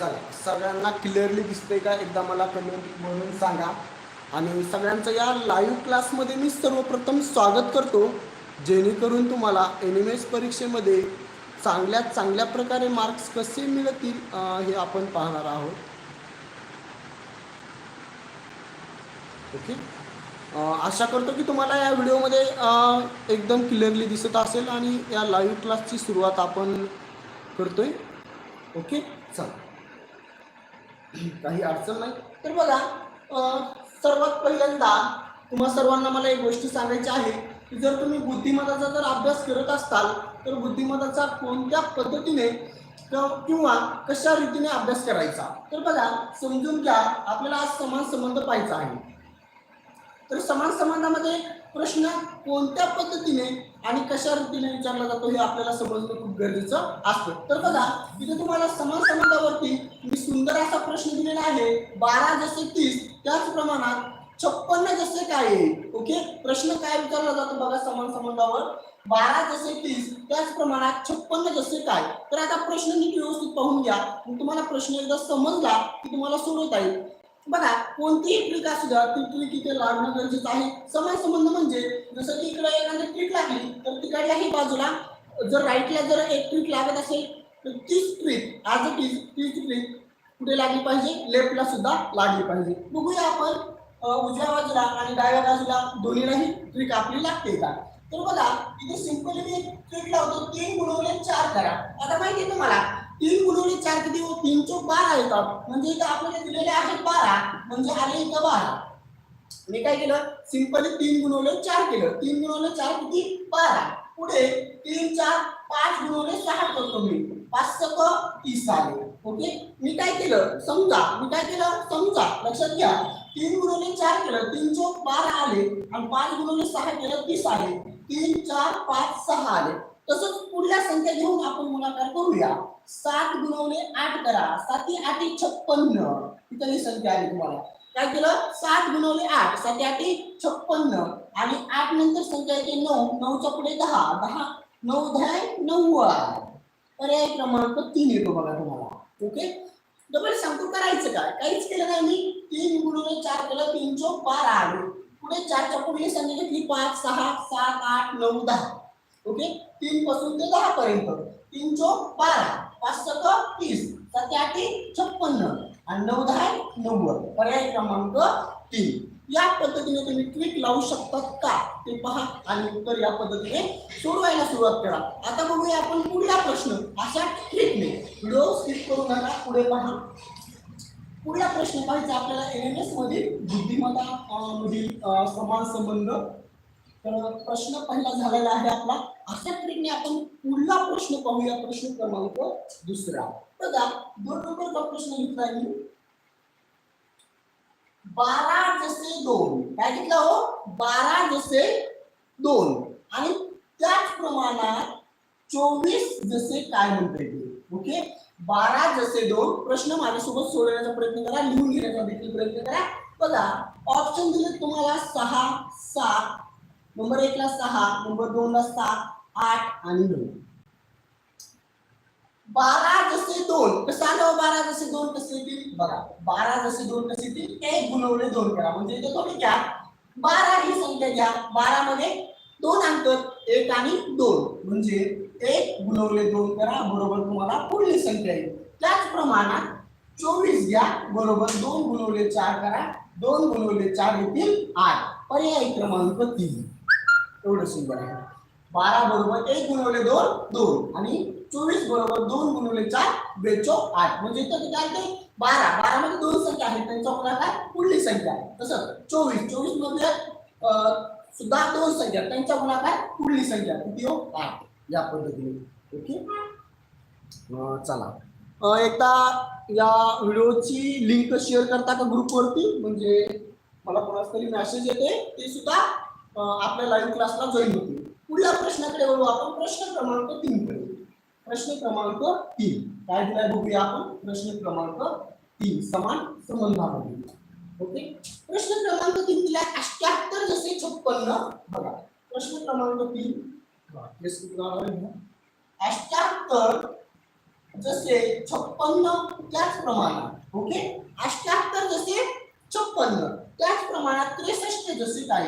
चला सगळ्यांना क्लिअरली दिसतंय का? एकदा मला कमेंट म्हणून सांगा. आणि सगळ्यांचं या लाईव्ह क्लासमध्ये मी सर्वप्रथम स्वागत करतो. जेणेकरून तुम्हाला एन एम एस परीक्षेमध्ये चांगल्या चांगल्या प्रकारे मार्क्स कसे मिळतील हे आपण पाहणार आहोत. ओके आशा करतो की तुम्हाला या व्हिडिओमध्ये एकदम क्लिअरली दिसत असेल आणि या लाईव्ह क्लासची सुरुवात आपण करतोय. ओके चला. काही अडचण नाही. तर बघा सर्वात पहिल्यांदा तुम्हा सर्वांना मला एक गोष्ट सांगायची आहे की जर तुम्ही बुद्धिमत्ताचा जर अभ्यास करत असाल तर बुद्धिमत्ताचा कोणत्या पद्धतीने किंवा कशा रीतीने अभ्यास करायचा? तर बघा समजून घ्या आपल्याला आज समान संबंध पाहायचा आहे. तर समान संबंधामध्ये प्रश्न कोणत्या पद्धतीने आणि कशा रीतीने विचारला जातो हे आपल्याला समजणं खूप गरजेचं असतं. तर बघा इथे तुम्हाला समान संबंधावरती मी सुंदर असा प्रश्न दिलेला आहे. बारा जसे तीस त्याच प्रमाणात छप्पन्न जसे काय आहे? ओके? प्रश्न काय विचारला जातो बघा समान संबंधावर बारा जसे तीस त्याच प्रमाणात छप्पन्न जसे काय? तर आता प्रश्न नीट व्यवस्थित पाहून घ्या. तुम्हाला प्रश्न एकदा समजला की तुम्हाला सोडवता येईल. बघा कोणतीही ट्रिक असू द्या ती ट्रिक इथे लागणं गरजेचं आहे. समान संबंध म्हणजे जसं की इकडे एखादी ट्रिक लागली तर तिकडल्याही बाजूला जर राईटला जर एक ट्रिक लागत असेल तर तीच ट्रिक आज तीच तीच ट्रिक कुठे लागली पाहिजे? लेफ्टला सुद्धा लागली पाहिजे. बघूया आपण उजव्या बाजूला आणि डाव्या बाजूला दोन्हीलाही ट्रिक आपली लागते का? तर बघा इथे सिंपली मी एक ट्रिक लावतो तीन गुणवले चार करा. आता माहिती आहे तुम्हाला तीन गुणवले चार किती हो? तीन चौक बारा येतात म्हणजे इथं आपल्याला दिलेले आहेत बारा. म्हणजे आले इथं बारा. मी काय केलं? सिंपली तीन गुणवले चार केलं. तीन गुणवले चार किती? बारा. पुढे तीन चार पाच गुणवले सहा करतो मी. पाच सक तीस आले. ओके? मी काय केलं? समजा. मी काय केलं? समजा. लक्षात घ्या. तीन गुणवले चार केलं. तीन चौक बारा आले. आणि पाच गुणवले सहा केलं तीस आले. तीन चार पाच सहा आले. तसंच पुढल्या संख्या घेऊन आपण गुणाकार करूया. सात गुणवले आठ करा. साती आठी छप्पन्न. इथं ही संख्या आली तुम्हाला. काय केलं? सात गुणवले आठ. साती आठी छप्पन्न. आणि आठ नंतर संख्या येते नऊ. नऊच्या पुढे दहा. दहा नऊ दहा नव्वद. पर्याय क्रमांक तीन येतो बघा तुम्हाला. ओके? डबल सांगतो करायचं काय? काहीच केलं नाही मी. तीन गुणवले चार केलं तीन चो बारा आले पुढे चारच्या पुढे संख्या घेतली पाच सहा सात आठ नऊ दहा. ओके? तीन पासून ते दहा पर्यंत. तीन चौक बारा पाच सक तीस सात आठी छप्पन्न आणि नऊ दहा नव्वद. पर्याय क्रमांक तीन. या पद्धतीने तुम्ही क्लिक लावू शकतात का? ते पहा आणि उत्तर या पद्धतीने सोडवायला सुरुवात करा. आता बघूया आपण पुढला प्रश्न. अशा ट्रिकने व्हिडिओ स्किप करू नका पुढे पहा. पुढला प्रश्न पाहिजे आपल्याला एन एम एस मधील बुद्धिमत्ता मधील समान संबंध तर प्रश्न पहिला झालेला आहे आपला. अशा ट्रिकने आपण पुढला प्रश्न पाहूया. प्रश्न क्रमांक दुसरा. बघा दोन नंबरचा प्रश्न घेतला मी. बारा जसे दोन. काय घेतला हो? बारा जसे दोन. आणि त्याच प्रमाणात चोवीस जसे काय म्हणता येते ओके? बारा जसे दोन. प्रश्न माझ्यासोबत सोडवण्याचा प्रयत्न करा. लिहून घेण्याचा देखील प्रयत्न करा. बघा ऑप्शन दिले तुम्हाला सहा सात नंबर एकला सहा नंबर दोन ला सात आठ आणि नऊ. बारा जसे दोन कसं आलं हो बारा जसे दोन कसे येतील? बघा बारा जसे दोन कसे येतील एक गुणवले दोन करा. म्हणजे इथे थोडी घ्या. बारा ही संख्या घ्या. बारा मध्ये दोन अंक एक आणि दोन. म्हणजे एक गुणवले दोन करा बरोबर तुम्हाला पुढली संख्या येईल. त्याच प्रमाणात चोवीस घ्या बरोबर दोन गुणवले चार करा दोन गुणवले चार येतील आठ. पर्याय क्रमांक तीन. एवढं सुंदर आहे. बारा बरोबर एक गुणवले दोन दोन. आणि चोवीस बरोबर दोन गुणवले चार बेचो आठ. म्हणजे इथं काय ते? बारा. बारा मध्ये दोन संख्या आहेत. त्यांचा गुणाकार पुढली संख्या आहे. तसं चोवीस. चोवीसमध्ये सुद्धा दोन संख्या त्यांच्या त्यांचा गुणाकार पुढली संख्या किती हो? आठ. या पद्धतीने. ओके? चला. एकदा या व्हिडिओची लिंक शेअर करता का ग्रुपवरती म्हणजे मला कोणाच तरी मेसेज येते ते सुद्धा आपल्या लाईव्ह क्लासला जॉईन होते. पुढल्या प्रश्नाकडे वळू आपण प्रश्न क्रमांक तीन कडे प्रश्न क्रमांक तीन. काय दिलाय बघूया आपण? प्रश्न क्रमांक तीन. समान संबंधामध्ये ओके? प्रश्न क्रमांक तीन दिलाय अष्ट्याहत्तर जसे छप्पन्न. बघा. प्रश्न क्रमांक तीन. अष्ट्याहत्तर जसे छप्पन्न त्याच प्रमाणात ओके? अष्ट्याहत्तर जसे छप्पन्न त्याच प्रमाणात त्रेसष्ट जसे काय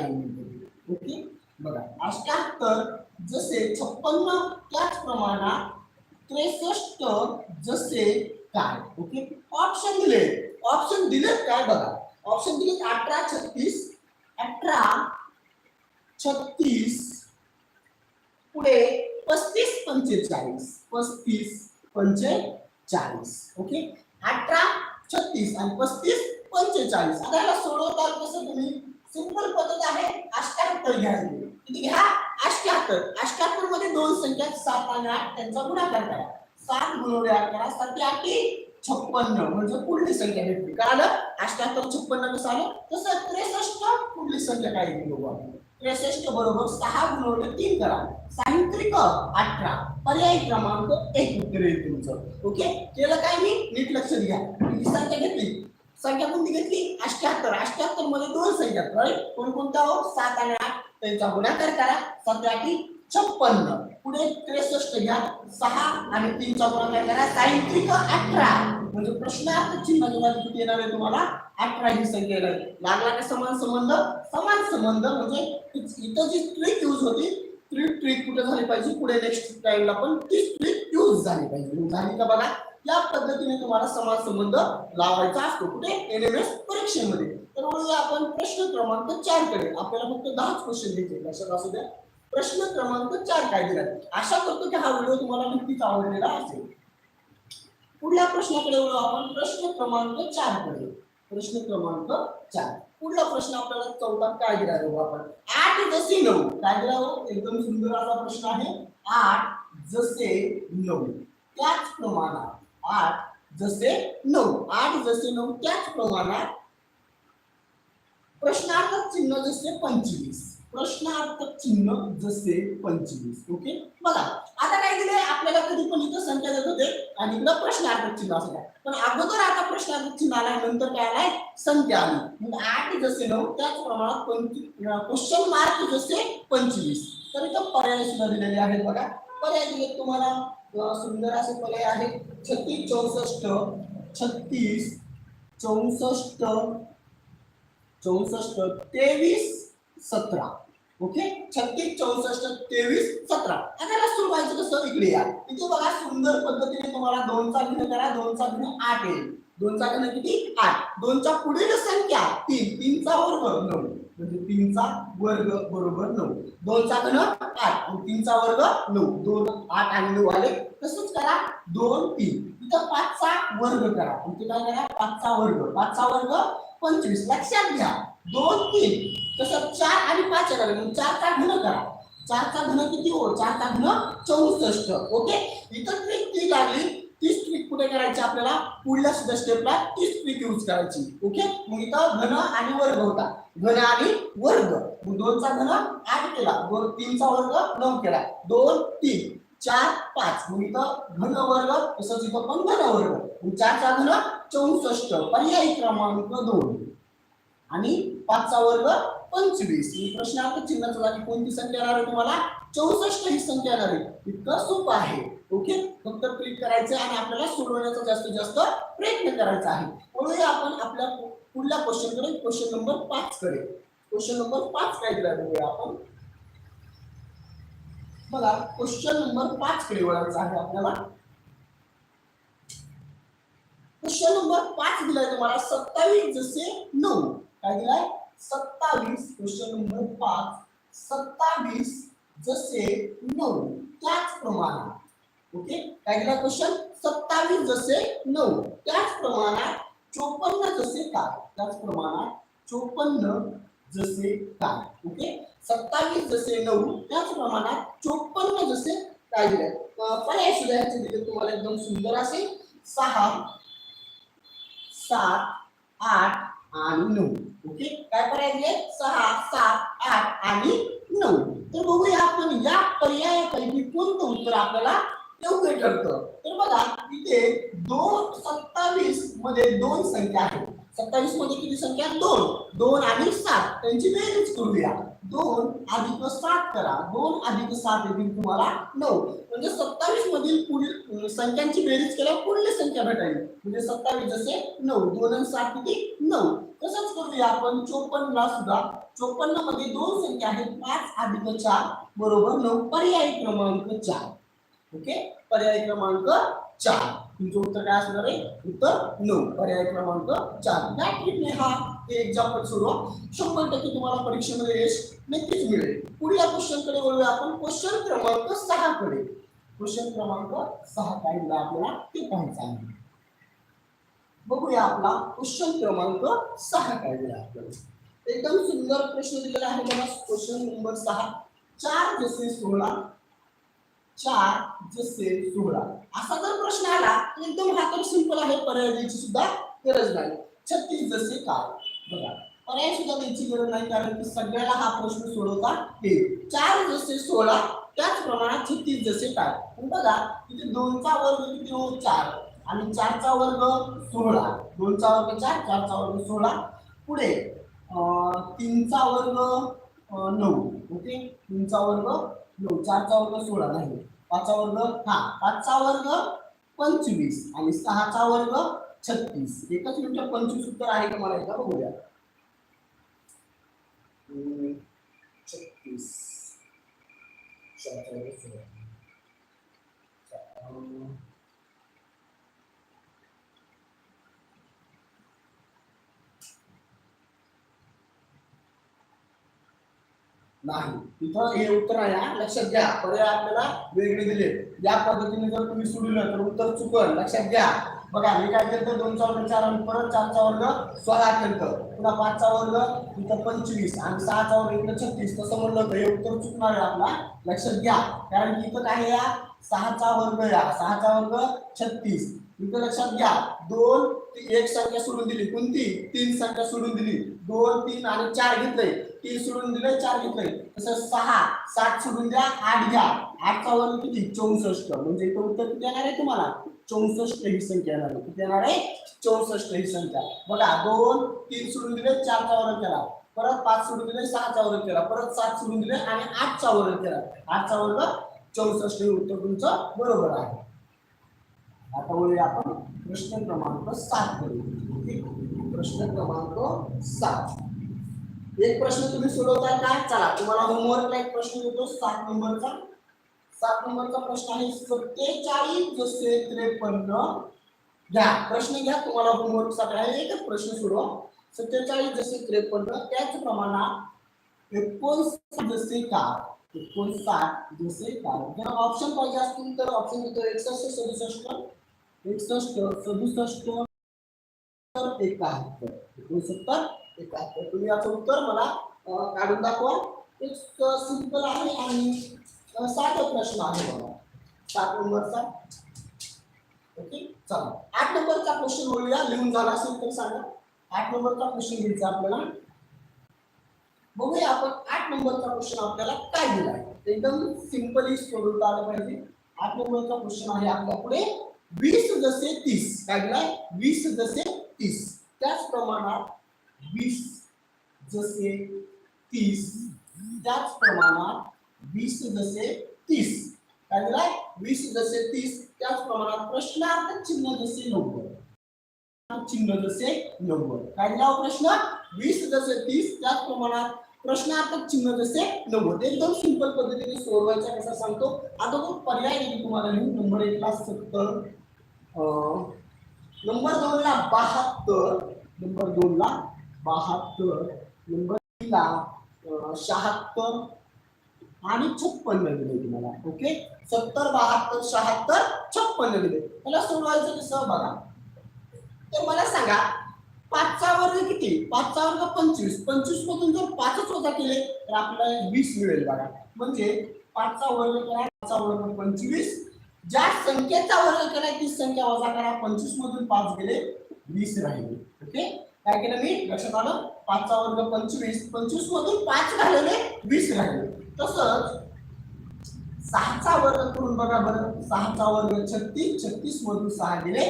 ओके? बघा अष्ट्याहत्तर जसे छप्पन्न त्याच प्रमाणात त्रेसष्ट जसे काय? ओके? ऑप्शन दिले. ऑप्शन दिलेत काय? बघा. ऑप्शन दिले अठरा छत्तीस. अठरा छत्तीस. पुढे पस्तीस पंचेचाळीस. पस्तीस पंचेचाळीस. ओके? अठरा छत्तीस आणि पस्तीस पंचेचाळीस. आता याला सोडवताल कसं तुम्ही? सिंपल पद्धत आहे अष्ट्याहत्तर घ्यायची किती घ्या अष्ट्याहत्तर अष्ट्याहत्तरमध्ये दोन संख्या सात आणि आठ. त्यांचा गुणाकार करा. सात गुणवले आठ करा. सात आठी छप्पन्न. म्हणजे पुढली संख्या भेटली कळालं? अष्ट्याहत्तर छप्पन्न कसं आलं? तसं त्रेसष्ट पुढली संख्या काय येते बघू आपण? त्रेसष्ट बरोबर सहा गुणवले तीन करा. साहित्रिक अठरा. पर्याय क्रमांक एक उत्तर येईल तुमचं. ओके? केलं काय मी? नीट लक्ष द्या. ही संख्या घेतली. संख्या कोणती घेतली. अष्ट्याहत्तर. अष्ट्याहत्तरमध्ये दोन संख्या. राईट कोणकोणत्या हो? सात आणि आठ. त्यांचा गुणाकार करा. सात की छप्पन्न पुढे त्रेसष्ट घ्या. सहा आणि तीनचा गुणाकार करा. सायंत्रिक अठरा. म्हणजे प्रश्नार्थ चिन्ह जेव्हा किती येणार आहे तुम्हाला? अठरा ही संख्या येणार लागला का समान संबंध? समान संबंध म्हणजे इथं जी ट्रिक यूज होती ती ट्रिक कुठे झाली पाहिजे? पुढे नेक्स्ट टाइमला पण तीच ट्रिक यूज झाली पाहिजे. झाली का बघा या पद्धतीने तुम्हाला समाज संबंध लावायचा असतो. कुठे? एन एम एस परीक्षेमध्ये. तर वळूया आपण प्रश्न क्रमांक चारकडे. आपल्याला फक्त दहाच क्वेश्चन द्यायचे लक्षात असू द्या. प्रश्न क्रमांक चार काय दिला? आशा करतो की हा व्हिडिओ तुम्हाला नक्कीच आवडलेला असेल. पुढल्या प्रश्नाकडे वळू आपण प्रश्न क्रमांक चारकडे. प्रश्न क्रमांक चार. पुढला प्रश्न आपल्याला चौथा काय दिला बघू आपण आठ जसे नऊ काय दिला हो एकदम सुंदर असा प्रश्न आहे आठ जसे नऊ त्याच प्रमाणात आठ जसे नऊ आठ जसे नऊ त्याच प्रमाणात प्रश्नार्थक चिन्ह जसे पंचवीस प्रश्नार्थक चिन्ह जसे पंचवीस ओके बघा काय दिले आपल्याला कधी पण इथं संख्या देत होते. आणि इकडं प्रश्नार्थक चिन्ह असं पण अगोदर आता प्रश्नार्थक चिन्ह आलाय नंतर काय आलाय? संख्या आली. मग आठ जसे नऊ त्याच प्रमाणात पंचवीस क्वेश्चन मार्क जसे पंचवीस. तर इथं पर्याय सुद्धा दिलेले आहेत बघा. पर्याय दिले तुम्हाला. सुंदर असे पर्याय आहेत. छत्तीस चौसष्ट छत्तीस चौसष्ट चौसष्ट तेवीस सतरा. ओके? छत्तीस चौसष्ट तेवीस सतरा. आता याला सोडवायचं कसं? इकडे या. इथे बघा सुंदर पद्धतीने तुम्हाला दोनचा गुण करा. दोनचा गुण आठ येईल. दोनचा गुण किती? आठ. दोनच्या पुढील संख्या तीन. तीनचा वर्ग नऊ. म्हणजे तीनचा वर्ग बरोबर नऊ. दोनचा घन आठ. तीनचा वर्ग नऊ. दोन आठ आणि नऊ आले. तसंच करा. दोन तीन. इथं पाचचा वर्ग करा. इथे काय करा? पाचचा वर्ग. पाचचा वर्ग पंचवीस. लक्षात घ्या. दोन तीन. तसं चार आणि पाच येणार म्हणजे चार का घन करा. चारचा घन किती हो चारचा घन चौसष्ट. ओके? इथं ट्रिक ती लागली. तीच ट्रिक कुठे करायची आपल्याला? पुढल्या सुद्धा स्टेपला तीच ट्रिक यूज करायची. ओके? मग इथं घन आणि वर्ग होता. घन आणि वर्ग. मग दोनचा घन आठ केला. दोन तीनचा वर्ग नऊ केला. दोन तीन. चार पाच. मग इथं घन वर्ग तसंच इथं पण घन वर्ग. चारचा घन चौसष्ट. पर्यायी क्रमांक दोन. आणि पाचचा वर्ग पंचवीस. ही प्रश्नार्थ चिन्हाचा जागी कोणती संख्या येणार आहे तुम्हाला? चौसष्ट ही संख्या येणार आहे. इतकं सोपं आहे. ओके? फक्त क्लिक करायचं आणि आपल्याला सोडवण्याचा जास्तीत जास्त प्रयत्न करायचा आहे. म्हणून आपण आपल्या पुढल्या क्वेश्चनकडे. क्वेश्चन नंबर पाच कडे. क्वेश्चन नंबर पाच काय दिला बघूया आपण? बघा क्वेश्चन नंबर पाच कडे वळायचं आहे आपल्याला. क्वेश्चन नंबर पाच दिलाय तुम्हाला सत्तावीस जसे नऊ. काय दिलाय सत्तावीस क्वेश्चन नंबर पाच. सत्तावीस जसे नऊ. त्याचप्रमाणे. ओके? काय दिला क्वेश्चन सत्तावीस जसे नऊ. त्याच प्रमाणात चोपन्न जसे काय? त्याच प्रमाणात चोपन्न जसे काय? ओके? सत्तावीस जसे नऊ. त्याच प्रमाणात चोपन्न जसे काय दिले पर्याय सुद्धा दिले तुम्हाला एकदम सुंदर असेल. सहा सात आठ आणि नऊ. ओके? काय पर्याय सहा सात आठ आणि नऊ. तर बघूया आपण या पर्यायापैकी कोणतं उत्तर आपल्याला योग्य ठरतं. तर बघा इथे दोन सत्तावीसमध्ये दोन संख्या आहेत. सत्तावीसमध्ये किती संख्या? दोन. दोन आणि सात. त्यांची बेरीज करूया दोन अधिक सात करा. दोन अधिक सात येतील तुम्हाला नऊ. म्हणजे सत्तावीस मधील पुढील संख्यांची बेरीज केल्यावर पुढली संख्या भेटायची म्हणजे सत्तावीस जसे नऊ. दोन आणि सात किती? नऊ. तसंच करूया आपण. चोपन्न ला सुद्धा चोपन्नमध्ये दोन संख्या आहेत. पाच अधिक चार बरोबर नऊ. पर्यायी क्रमांक चार. ओके? पर्यायी क्रमांक चार. तुमचं उत्तर काय असणार आहे? उत्तर नऊ पर्याय क्रमांक चार. या ट्रिकने हा एक्झाम्पल सोडवा हो, शंभर टक्के तुम्हाला परीक्षेमध्ये यश नक्कीच मिळेल. पुढल्या क्वेश्चनकडे वळूया आपण. क्वेश्चन क्रमांक सहा कडे क्वेश्चन क्रमांक सहा काय दिला आपल्याला ते पाहायचं आहे. बघूया आपला क्वेश्चन क्रमांक सहा काय दिला आपल्याला. एकदम सुंदर प्रश्न दिलेला आहे बघा. क्वेश्चन नंबर सहा. चार जसे सोळा चार जसे सोळा असा जर प्रश्न आला एकदम हा तर सिंपल आहे पर्याय द्यायची सुद्धा गरज नाही. छत्तीस जसे काय? बघा पर्याय सुद्धा द्यायची गरज नाही कारण की सगळ्याला हा प्रश्न सोडवता येईल. चार जसे सोळा त्याच प्रमाणात छत्तीस जसे काय पण बघा तिथे दोनचा वर्ग किती हो? चार. आणि चारचा वर्ग सोळा. दोनचा वर्ग चार चारचा वर्ग सोळा. पुढे तीनचा वर्ग नऊ. ओके? तीनचा वर्ग नऊ. चारचा वर्ग सोळा नाही. पाचचा वर्ग हा पाचचा वर्ग पंचवीस आणि सहाचा वर्ग छत्तीस. एकच मिनिट पंचवीस उत्तर आहे का मला एकदा बघूया. छत्तीस चारचा वर्ग सोळा. अं, नाही. तिथं हे उत्तर आहे हा. लक्षात घ्या. पर्याय आपल्याला वेगळे दिले. या पद्धतीने जर तुम्ही सोडलं तर उत्तर चुकल. लक्षात घ्या. बघा मी काय केलं दोनचा वर्ग चार आणि परत चारचा वर्ग सोळा केलं पुन्हा पाचचा वर्ग इथं पंचवीस. आणि सहाचा वर्ग इथं छत्तीस. तसं म्हणलं होतं. हे उत्तर चुकणार आहे आपला. लक्षात घ्या. कारण की इथं काय आहे या? सहाचा वर्ग या. सहाचा वर्ग छत्तीस. इथं लक्षात घ्या. दोन एक संख्या सोडून दिली. कोणती? तीन संख्या सोडून दिली. दोन तीन आणि चार घेतले. तीन सोडून दिलं चार घेतले तसं सहा सात सोडून द्या आठ घ्या. आठचा वर्ग किती? चौसष्ट. म्हणजे इथं उत्तर किती येणार आहे तुम्हाला? चौसष्ट ही संख्या येणार आहे. किती येणार आहे? चौसष्ट ही संख्या. बघा दोन तीन सोडून दिले चारचा वर्ग केला. परत पाच सोडून दिले सहाचा वर्ग केला. परत सात सोडून दिले आणि आठचा वर्ग केला. आठचा वर्ग चौसष्ट हे उत्तर तुमचं बरोबर आहे. आता वळूया आपण प्रश्न क्रमांक सात करू. ठीक? प्रश्न क्रमांक सात. एक प्रश्न तुम्ही सोडवताय काय चला तुम्हाला होमवर्कला एक प्रश्न देतो सात नंबरचा. सात नंबरचा प्रश्न आहे सत्तेचाळीस जसे त्रेपन्न. घ्या प्रश्न घ्या तुम्हाला होमवर्कसाठी आहे एकच प्रश्न सोडवा. सत्तेचाळीस जसे त्रेपन्न त्याच प्रमाणात एकोणसाठ जसे काय एकोणसाठ जसे काय जर ऑप्शन पाहिजे असतील तर ऑप्शन देतो. एकसष्ट सदुसष्ट. एकसष्ट सदुसष्ट तर एकाहत्तर. एकोणसत्तर. तुम्ही याचं उत्तर मला काढून दाखवा. एक सिंपल आहे आणि अं, साधा प्रश्न आहे बघा. सात नंबरचा. ओके चला. आठ नंबरचा क्वेश्चन बोलूया. लिहून झाला असेल तर सांगा. आठ नंबरचा क्वेश्चन घ्यायचा आपल्याला. बघूया आपण आठ नंबरचा क्वेश्चन आपल्याला काय दिला आहे. एकदम सिंपली सोडून आलं पाहिजे. आठ नंबरचा क्वेश्चन आहे आपल्या पुढे. वीस जसे तीस. काय दिलाय? वीस जसे तीस. त्याच प्रमाणात वीस जसे तीस. त्याच प्रमाणात वीस जसे तीस. काय दिलाय वीस जसे तीस त्याच प्रमाणात प्रश्नार्थ चिन्ह जसे नव्वद. चिन्ह जसे नव्वद. काय दिला हो प्रश्न? वीस जसे तीस त्याच प्रमाणात प्रश्नार्थक चिन्ह जसे नव्वद. एकदम सिंपल पद्धतीने सोडवायचा कसा सांगतो? आता तो पर्याय येईल तुम्हाला लिहून. नंबर एक ला सत्तर. नंबर दोन ला बहात्तर. नंबर दोन ला बहात्तर नंबर शहात्तर आणि छप्पन्न दिले तुम्हाला ओके? सत्तर बहात्तर शहात्तर छप्पन्न दिले त्याला सोडवायचं कसं बघा? तर मला सांगा पाचचा वर्ग किती? पाचचा वर्ग पंचवीस. पंचवीस मधून जर पाचच वजा केले तर आपल्याला वीस मिळेल बघा. म्हणजे पाचचा वर्ग करा पाचचा वर्ग पंचवीस. ज्या संख्येचा वर्ग करा ती संख्या वजा करा. पंचवीस मधून पाच गेले वीस राहिले. ओके? काय केलं मी? लक्षात आलं? पाचचा वर्ग पंचवीस. पंचवीस मधून पाच घालवले वीस राहिले तसंच सहाचा वर्ग करून बघा बरं. सहाचा वर्ग छत्तीस छत्तीस मधून सहा गेले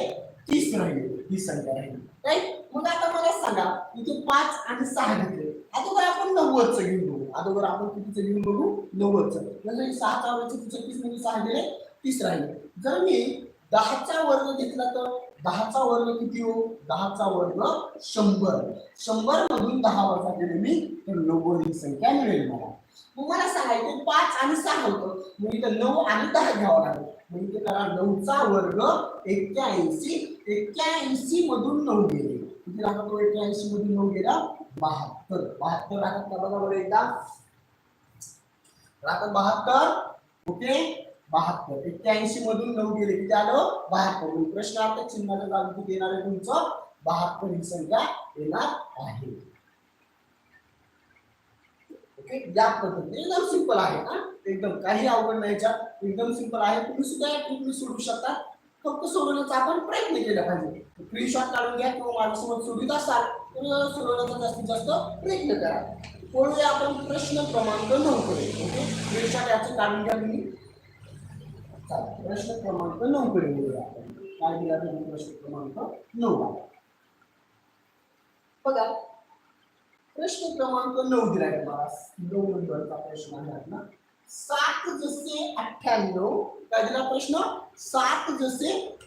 तीस राहिले. ही संख्या राहिली. राईट मग आता मला सांगा इथे पाच आणि सहा घेतले. अगोदर आपण नव्वदचं घेऊन बघू. अगोदर आपण कितीचं घेऊन बघू? नव्वदचं. म्हणजे सहाचा वर्ग छत्तीस मधून सहा गेले तीस राहिले. जर मी दहाचा वर्ग घेतला तर? दहाचा वर्ग किती हो? दहाचा वर्ग शंभर. शंभर मधून दहा वर्षा केले मी तर नव्वद ही संख्या मिळेल मला. मग मला सहा येतो पाच आणि सहा होतं. मग इथं नऊ आणि दहा घ्यावं लागेल. मग इथे करा नऊचा वर्ग एक्क्याऐंशी. एक्क्याऐंशी मधून नऊ गेले. किती राहतात तो एक्क्याऐंशी मधून नऊ गेला? बहात्तर. बहात्तर राहतात का बघा बरं एकदा? राहतात बहात्तर. ओके? बहात्तर. एक्क्याऐंशी मधून नऊ गेले किती आलं? बहात्तर. म्हणजे प्रश्नार्थ चिन्हाच्या जागी किती येणार आहे तुमचं? बहात्तर ही संख्या येणार आहे. ओके? या पद्धतीने एकदम सिंपल आहे ना एकदम काही अवघड नाही याच्यात. एकदम सिंपल आहे. तुम्ही सुद्धा या ट्रिकने सोडू शकता. फक्त सोडवण्याचा आपण प्रयत्न केला पाहिजे. स्क्रीनशॉट काढून घ्या किंवा माझ्यासोबत सोडवित असाल तर सोडवण्याचा जास्तीत जास्त प्रयत्न करा. कोणते आपण प्रश्न क्रमांक नऊ कडे. ओके? स्क्रीनशॉट याचं काढून घ्या तुम्ही. प्रश्न क्रमांक नऊ कडे दिला प्रश्न क्रमांक बघा प्रश्न क्रमांक नऊ नंबरचा प्रश्न आहे आपला सात जसे दिला प्रश्न? सात जसे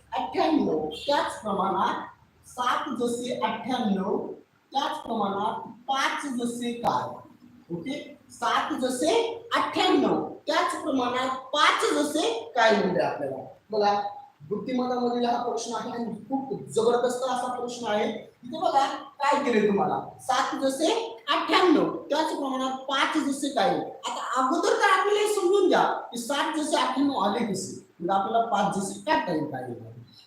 प्रमाणात सात जसे अठ्ठ्याण्णव, त्याच प्रमाणात पाच जसे काय? ओके? सात जसे अठ्ठ्याण्णव. त्याच प्रमाणात पाच जसे काय म्हणजे आपल्याला? बघा बुद्धिमत्तामधील हा प्रश्न आहे आणि खूप जबरदस्त असा प्रश्न आहे. इथे बघा काय केले तुम्हाला? सात जसे अठ्ठ्याण्णव. त्याच प्रमाणात पाच जसे काय? आता अगोदर तर आपल्याला हे समजून घ्या की सात जसे अठ्ठ्याण्णव आले कसे? म्हणजे आपल्याला पाच जसे काय टाइम काय मग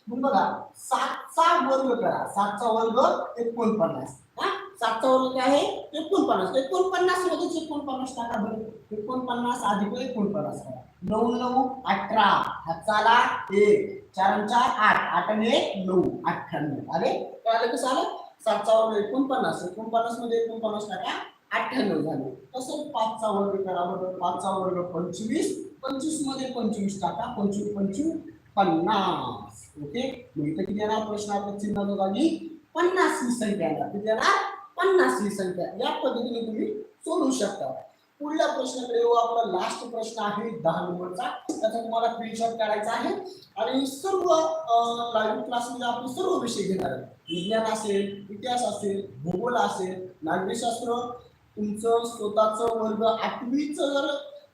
म्हणजे बघा सातचा वर्ग करा. सातचा वर्ग एकोणपन्नास. सातचा वर्ग काय आहे एकोणपन्नास. एकोणपन्नास मध्येच एकोणपन्नास टाका बरं. एकोणपन्नास अधिक एकोणपन्नास करा. नऊ नऊ अठरा. हाताला एक चार चार आठ. आठ आणि एक नऊ. अठ्ठ्याण्णव. आले? कळालं कसं आलं सातचा वर्ग एकोणपन्नास. एकोणपन्नासमध्ये एकोणपन्नास टाका. अठ्ठ्याण्णव झाले. तसं पाचचा वर्ग करा बरं. पाचचा वर्ग पंचवीस. पंचवीसमध्ये पंचवीस टाका. पंचवीस पंचवीस पन्नास. ओके? मग इथं किती येणार? प्रश्नार्थ चिन्हाच्या जागी पन्नास ही संख्या येणार किती येणार? पन्नास ही संख्या. या पद्धतीने तुम्ही सोडवू शकता. पुढल्या प्रश्नाकडे येऊ आपला लास्ट प्रश्न आहे दहा नंबरचा. त्याचा तुम्हाला स्क्रीनशॉट काढायचा आहे. आणि सर्व लाईव्ह क्लासमध्ये आपण सर्व विषय घेणार आहे विज्ञान असेल इतिहास असेल भूगोल असेल नागरिकशास्त्र तुमचं स्वतःचं वर्ग आठवीचं जर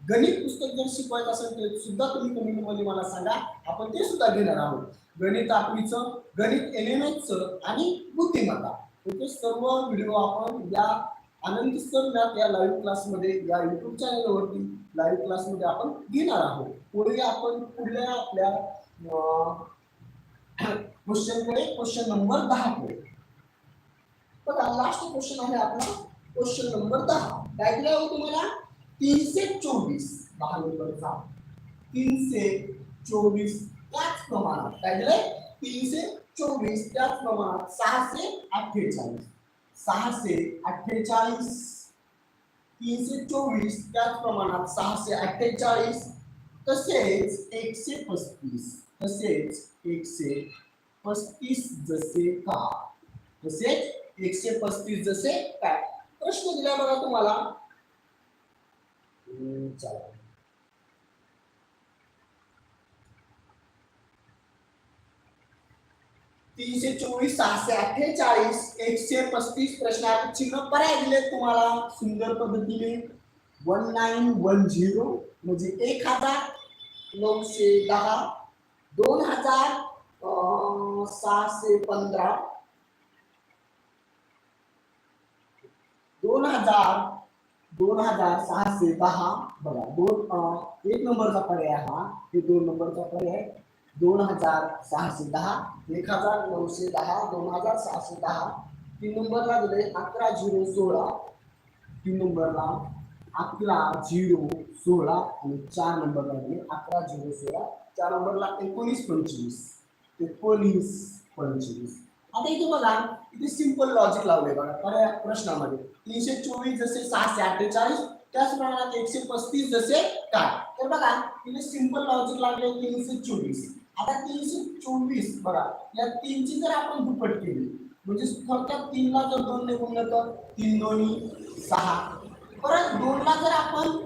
गणित पुस्तक जर शिकवायचं असेल ते सुद्धा तुम्ही कमेंटमध्ये मला सांगा. आपण ते सुद्धा घेणार आहोत. गणित आठवीचं गणित एन एम एचचं आणि बुद्धिमत्ता. हे सर्व व्हिडिओ आपण या आनंद सर मॅप या लाईव्ह क्लासमध्ये या युट्यूब चॅनलवरती लाईव्ह क्लासमध्ये आपण घेणार आहोत. पुढे आपण पुढल्या आपल्या क्वेश्चनकडे क्वेश्चन नंबर दहा कडे. बघा लास्ट क्वेश्चन आहे आपला क्वेश्चन नंबर दहा. काय दिला हो तुम्हाला? तीनशे चोवीस. दहा नंबरचा तीनशे चोवीस त्याच प्रमाणात. काय दिलंय? तीनशे चोवीस त्याच प्रमाणात सहाशे अठ्ठेचाळीस. सहाशे अठ्ठेचाळीस तीनशे चोवीस त्याच प्रमाणात सहाशे अठ्ठेचाळीस तसेच एकशे पस्तीस तसेच एकशे पस्तीस जसे का? तसेच एकशे पस्तीस जसे काय प्रश्न दिला बघा तुम्हाला. चला. तीनशे चोवीस सहाशे अठ्ठेचाळीस एकशे पस्तीस प्रश्नार्थ चिन्ह पर्याय दिले तुम्हाला. सुंदर पद्धतीने वन नाईन वन झिरो म्हणजे एक हजार नऊशे दहा दोन हजार सहाशे पंधरा दोन हजार दोन हजार सहाशे दहा. बघा दोन एक नंबरचा पर्याय हा हे दोन नंबरचा पर्याय. दोन हजार सहाशे दहा एक हजार नऊशे दहा दोन हजार सहाशे दहा तीन नंबरला दिले अकरा झिरो सोळा तीन नंबरला अकरा झिरो सोळा आणि चार नंबरला दिले अकरा झिरो सोळा चार नंबरला एकोणीस पंचवीस एकोणीस पंचवीस. आता इथे बघा इथे सिंपल लॉजिक लावले बघा खऱ्या प्रश्नामध्ये. तीनशे चोवीस जसे सहाशे अठ्ठेचाळीस त्याच प्रमाणात एकशे पस्तीस जसे काय? तर बघा इथे सिंपल लॉजिक लागले तीनशे चोवीस. आता तीनशे चोवीस बघा या तीनची जर आपण दुप्पट केली म्हणजे थोडक्यात तीनला जर दोन ने गुणलं तर तीन दोन्ही सहा. परत दोनला जर आपण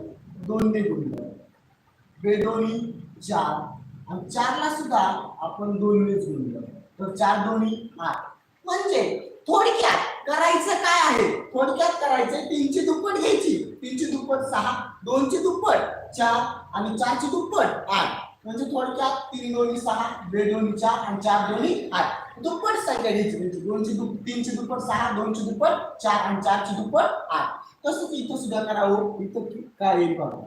दोन ने गुणलं बेदोनी चार आणि चारला सुद्धा आपण दोन नेच गुणलं तर चार दोन्ही आठ. म्हणजे थोडक्यात करायचं काय आहे? थोडक्यात करायचंय तीनची दुप्पट घ्यायची. तीनची दुप्पट सहा दोनची दुप्पट चार आणि चारची दुप्पट आठ. म्हणजे थोडक्यात तीन दोन्ही सहा बे दोन्ही चार आणि चार दोन्ही आठ. दुप्पट संख्या घ्यायची म्हणजे दोनची दुप तीनची दुप्पट सहा दोनची दुप्पट चार आणि चारची दुप्पट आठ. तसंच इथं सुद्धा करावं हो, इथं काय येईल बघा.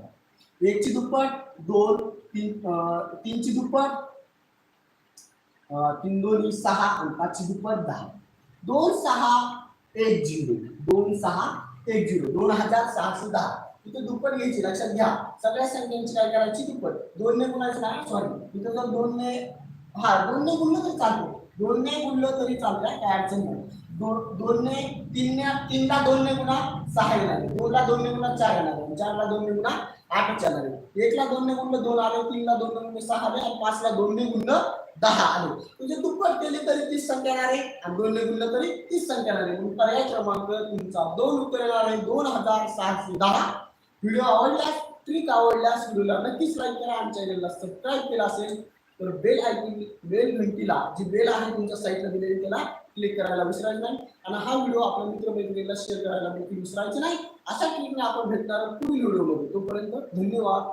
एकची दुप्पट दोन तीन तीनची दुप्पट तीन दोन्ही सहा आणि पाचची दुप्पट दहा. दोन सहा एक झिरो दोन सहा एक झिरो दोन हजार सहाशे दहा. इथे दुप्पट घ्यायची लक्षात घ्या. सगळ्या संख्यांची काय करायची? दुप्पट. दोन ने गुणायचं नाही सॉरी इथं जर दोन ने हा दोन ने गुणलं तरी चालतो. दोन ने गुणलं तरी चालतंय काय अडचण नाही. दोन ने तीन ने तीनला दोन ने गुणा सहा येणार दोनला दोन ने गुणा चार येणार चारला दोन ने गुणा आठच येणार एकला दोन ने गुणलं दोन आले तीनला दोन ने गुणलं सहा आले आणि पाचला दोन ने गुणलं दहा आले. म्हणजे दुप्पट केले तरी तीस संख्या येणार आहे आणि दोन ने गुणलं तरी तीस संख्या येणार आहे. पर्याय क्रमांक तुमचा दोन उत्तर येणार आहे. दोन हजार सहाशे दहा. व्हिडिओ आवडल्यास ट्रिक आवडल्यास व्हिडिओला नक्कीच लाईक करा. आणि चॅनलला सबस्क्राईब केला असेल तर बेल आयकॉन बेल घंटीला जी बेल आहे तुमच्या साईटला दिलेली त्याला क्लिक करायला विसरायचं नाही. आणि हा व्हिडिओ आपल्या मित्रमैत्रिणीला शेअर करायला देखील विसरायचं नाही. अशा ट्रिकने आपण भेटणार पुढील व्हिडिओमध्ये तोपर्यंत धन्यवाद.